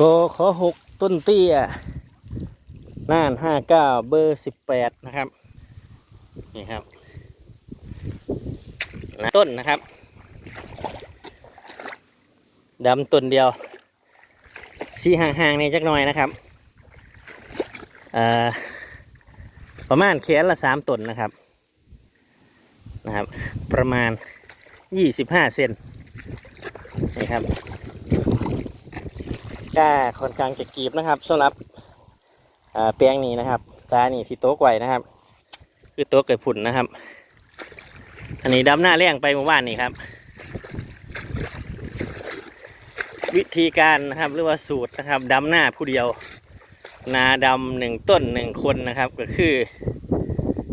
ก็ขอหกต้นเตี้ยน่านห้าเก้าเบอร์สิบแปดนะครับ นี่ครับนะต้นนะครับดำต้นเดียวสีห่างๆในจักหน่อยนะครับประมาณแขนละสามต้นนะครับนะครับ ประมาณยี่สิบห้าเซนนี่ครับ ก้าค่อนข้างจะกรีบนะครับสำหรับแปลงนี้นะครับตานี่ที่โต๊ะไว้นะครับ คือโต๊ะเกิดผุ่นนะครับ อันนี้ดำหน้าเลี้ยงไปเมื่อวานนี้ครับ วิธีการนะครับหรือว่าสูตรนะครับดำหน้าผู้เดียว นาดำหนึ่งต้นหนึ่งคนนะครับก็คือ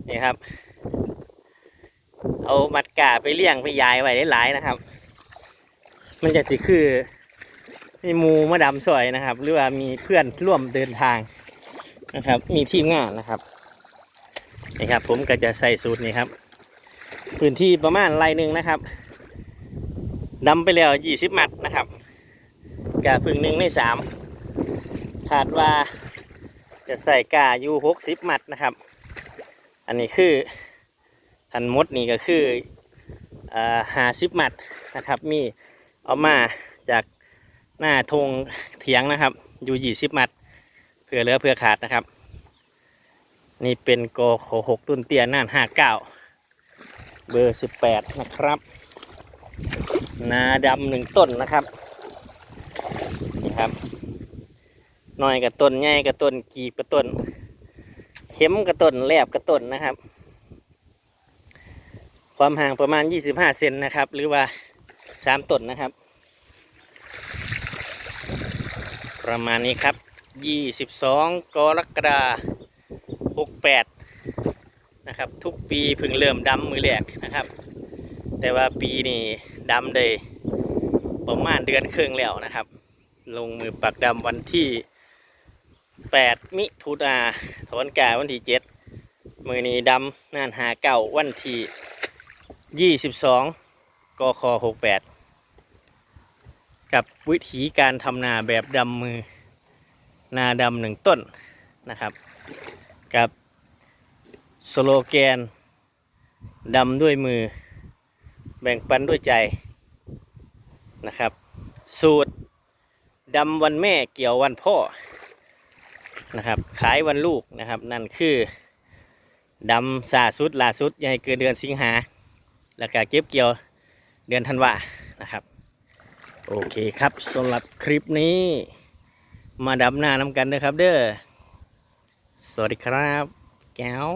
นี่ครับ เอามัดกาไปเลี้ยงไปย้ายไว้หลายๆนะครับ มันจะจะคือ มีมูมาดำซอยนะครับ หรือว่ามีเพื่อนร่วมเดินทางนะครับ มีทีมงานนะครับนี่ครับ ผมก็จะใส่สูตรนี้ครับ พื้นที่ประมาณไรหนึ่งนะครับดำไปแล้วยี่สิบมัดนะครับกาพึ่งหนึ่งในสามคาดว่าจะใส่กาอยู่หกสิบมัดนะครับ อันนี้คือทันมดนี่ก็คือหาสิบมัดนะครับ มีเอามาจาก หน้าธงเถียงนะครับ อยู่ยี่สิบมัดเผื่อเหลือเผื่อขาดนะครับ นี่เป็นโกโขหกตุ้นเตียน่านห้าเก้าเบอร์สิบแปดนะครับ นาดำหนึ่งต้นนะครับนี่ครับน้อยกับต้นใหญ่กับต้นกีบกับต้น เข็มกับต้นแหลบกับต้นนะครับ ความห่างประมาณ 25 เซนนะครับ หรือว่า 3ต้นนะครับ ประมาณนี้ครับ 22 กรกฎาคม68 นะครับ ทุกปีเพิ่งเริ่มดำมือแรกนะครับ แต่ว่าปีนี้ดำได้ประมาณเดือนครึ่งแล้วนะครับ ลงมือปักดำวันที่ 8 มิถุนาถอนกาวันที่ 7 มือนี้ดำน่านหาเก่าวันที่ 22 กค 68 กับวิธีการทำนาแบบดำมือ นาดำหนึ่งต้นนะครับ กับสโลแกนดำด้วยมือ แบ่งปันด้วยใจนะครับ สูตรดำวันแม่เกี่ยววันพ่อนะครับ ขายวันลูกนะครับ นั่นคือดำสาสุดลาสุดยังให้เกินเดือนสิงหา แล้วก็เก็บเกี่ยวเดือนธันวานะครับ โอเคครับสำหรับคลิปนี้ มาดับหน้าน้ำกันนะครับเด้อ สวัสดีครับ แก้ว